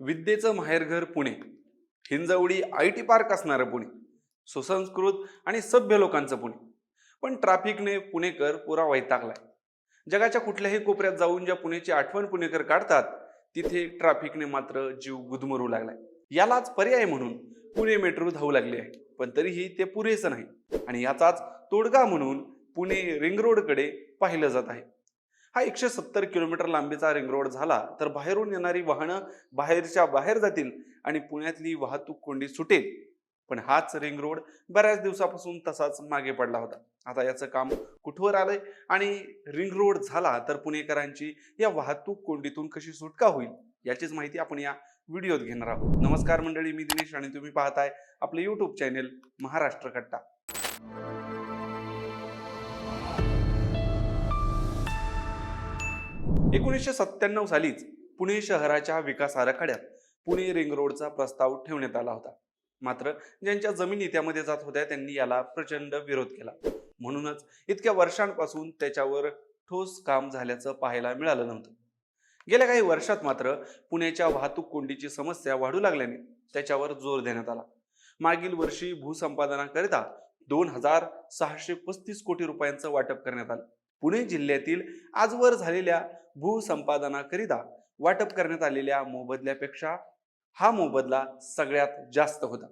विद्येचं माहेरघर Pune. Hinjawadi I T park असणारं पुणे. सुसंस्कृत आणि सभ्य लोकांचं पुणे. पण ट्रॅफिकने पुणेकर पुरा वैतागलाय. जगाच्या कुठल्याही कोपऱ्यात जाऊन ज्या पुण्याची आठवण पुणेकर काढतात तिथे ट्रॅफिकने मात्र जीव गुदमरू लागलाय. यालाच पर्याय म्हणून पुणे मेट्रो धावू लागली आहे. पण तरीही ते पुरेसं नाही. आणि याचाच तोडगा म्हणून पुणे रिंग रोडकडे पाहिलं जात आहे. हा एकशे सत्तर किलोमीटर लांबीचा रिंग रोड झाला तर बाहेरून येणारी वाहनं बाहेरच्या बाहेर जातील आणि पुण्यातली वाहतूक कोंडी सुटेल. पण हाच रिंग रोड बऱ्याच दिवसापासून तसाच मागे पडला होता. आता याचं काम कुठवर आलंय? आणि रिंग रोड झाला तर पुणेकरांची या वाहतूक कोंडीतून कशी सुटका होईल याचीच माहिती आपण या व्हिडिओत घेणार आहोत. नमस्कार मंडळी मी दिनेश आणि तुम्ही पाहताय आपले युट्यूब चॅनेल महाराष्ट्र कट्टा. एकोणीसशे सत्त्याण्णव सालीच पुणे शहराच्या विकास आराखड्यात पुणे रिंग रोडचा प्रस्ताव ठेवण्यात आला होता. मात्र ज्यांच्या जमिनी त्यामध्ये जात होत्या त्यांनी याला प्रचंड विरोध केला. म्हणूनच इतक्या वर्षांपासून त्याच्यावर ठोस काम झाल्याचं पाहायला मिळालं नव्हतं. गेल्या काही वर्षात मात्र पुण्याच्या वाहतूक कोंडीची समस्या वाढू लागल्याने त्याच्यावर जोर देण्यात आला. मागील वर्षी भूसंपादनाकरिता दोन हजार सहाशे पस्तीस कोटी रुपयांचं वाटप करण्यात आलं. पुणे जिल्ह्यातील आजवर झालेल्या भूसंपादनाकरिता वाटप करण्यात आलेल्या मोबदल्यापेक्षा हा मोबदला सगळ्यात जास्त होता.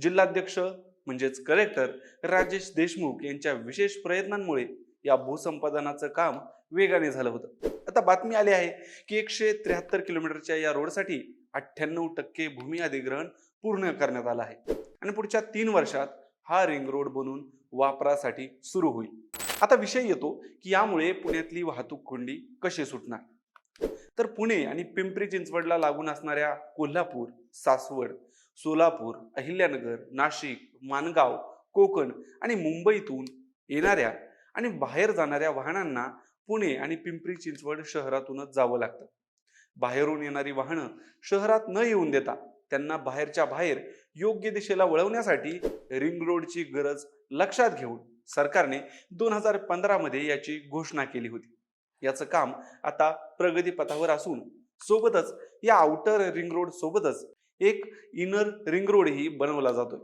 जिल्हाध्यक्ष म्हणजेच कलेक्टर राजेश देशमुख यांच्या विशेष प्रयत्नांमुळे या भूसंपादनाचं काम वेगाने झालं होतं. आता बातमी आली आहे की एकशे त्र्याहत्तर किलोमीटरच्या या रोडसाठी अठ्ठ्याण्णव टक्के भूमी अधिग्रहण पूर्ण करण्यात आलं आहे. आणि पुढच्या तीन वर्षात हा रिंग रोड बनून वापरासाठी सुरू होईल. आता विषय येतो की यामुळे पुण्यातली वाहतूक कोंडी कशी सुटणार? तर पुणे आणि पिंपरी चिंचवडला लागून असणाऱ्या कोल्हापूर सासवड सोलापूर अहिल्यानगर नाशिक मानगाव कोकण आणि मुंबईतून येणाऱ्या आणि बाहेर जाणाऱ्या वाहनांना पुणे आणि पिंपरी चिंचवड शहरातूनच जावं लागतं. बाहेरून येणारी वाहनं शहरात न येऊन देता त्यांना बाहेरच्या बाहेर योग्य दिशेला वळवण्यासाठी रिंग रोडची गरज लक्षात घेऊन सरकारने दोन हजार पंधरामध्ये याची घोषणा केली होती. याचं काम आता प्रगतीपथावर असून सोबतच या आउटर रिंग रोड सोबतच एक इनर रिंग रोडही बनवला जातोय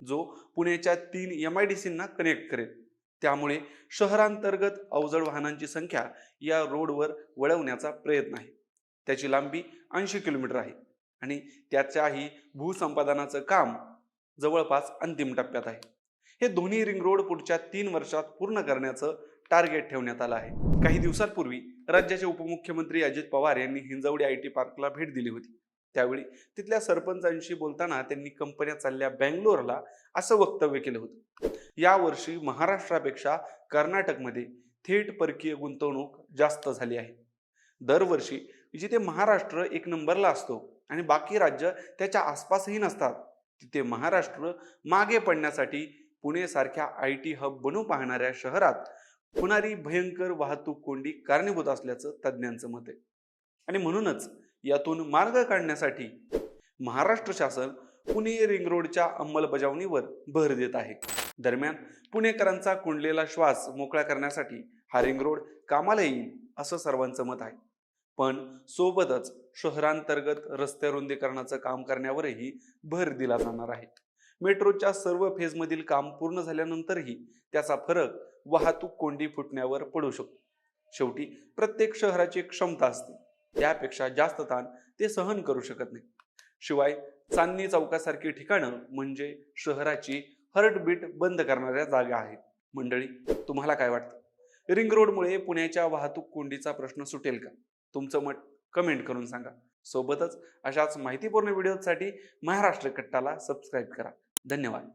जो पुण्याच्या तीन एम आय डी सींना कनेक्ट करेल. त्यामुळे शहरांतर्गत अवजड वाहनांची संख्या या रोडवर वळवण्याचा प्रयत्न आहे. त्याची लांबी ऐंशी किलोमीटर आहे. आणि त्याच्याही भूसंपादनाचं काम जवळपास अंतिम टप्प्यात आहे. हे दोन्ही रिंग रोड पुढच्या तीन वर्षात पूर्ण करण्याचं टार्गेट ठेवण्यात आलं आहे. काही दिवसांपूर्वी राज्याचे उपमुख्यमंत्री अजित पवार यांनी हिंजवडी आय टी पार्कला भेट दिली होती. त्यावेळी तिथल्या सरपंचांशी बोलताना त्यांनी कंपन्या चालल्या बँगलोरला असं वक्तव्य केलं होतं. यावर्षी महाराष्ट्रापेक्षा कर्नाटकमध्ये थेट परकीय गुंतवणूक जास्त झाली आहे. दरवर्षी जिथे महाराष्ट्र एक नंबरला असतो आणि बाकी राज्य त्याच्या आसपासही नसतात. तिथे महाराष्ट्र मागे पडण्यासाठी पुणे सारख्या आय टी हब बनू पाहणाऱ्या शहरात होणारी भयंकर वाहतूक कोंडी कारणीभूत असल्याचं तज्ज्ञांचं मत आहे. आणि म्हणूनच यातून मार्ग काढण्यासाठी महाराष्ट्र शासन पुणे रिंग रोडच्या अंमलबजावणीवर भर देत आहे. दरम्यान पुणेकरांचा कुंडलेला श्वास मोकळा करण्यासाठी हा रिंग रोड कामाला येईल असं सर्वांचं मत आहे. पण सोबतच शहरांतर्गत रस्ते रुंदीकरणाचं काम करण्यावरही भर दिला जाणार आहे. मेट्रोच्या सर्व फेजमधील काम पूर्ण झाल्यानंतरही त्याचा फरक वाहतूक कोंडी फुटण्यावर पडू शकतो. शेवटी प्रत्येक शहराची क्षमता असते. त्यापेक्षा जास्त ताण ते सहन करू शकत नाही. शिवाय चांदणी चौकासारखी ठिकाणं म्हणजे शहराची हर्टबीट बंद करणाऱ्या जागा आहेत. मंडळी तुम्हाला काय वाटतं? रिंग रोडमुळे पुण्याच्या वाहतूक कोंडीचा प्रश्न सुटेल का? तुमचं मत कमेंट करून सांगा. सोबतच अशाच माहितीपूर्ण व्हिडिओसाठी महाराष्ट्र कट्टाला सबस्क्राईब करा. धन्यवाद.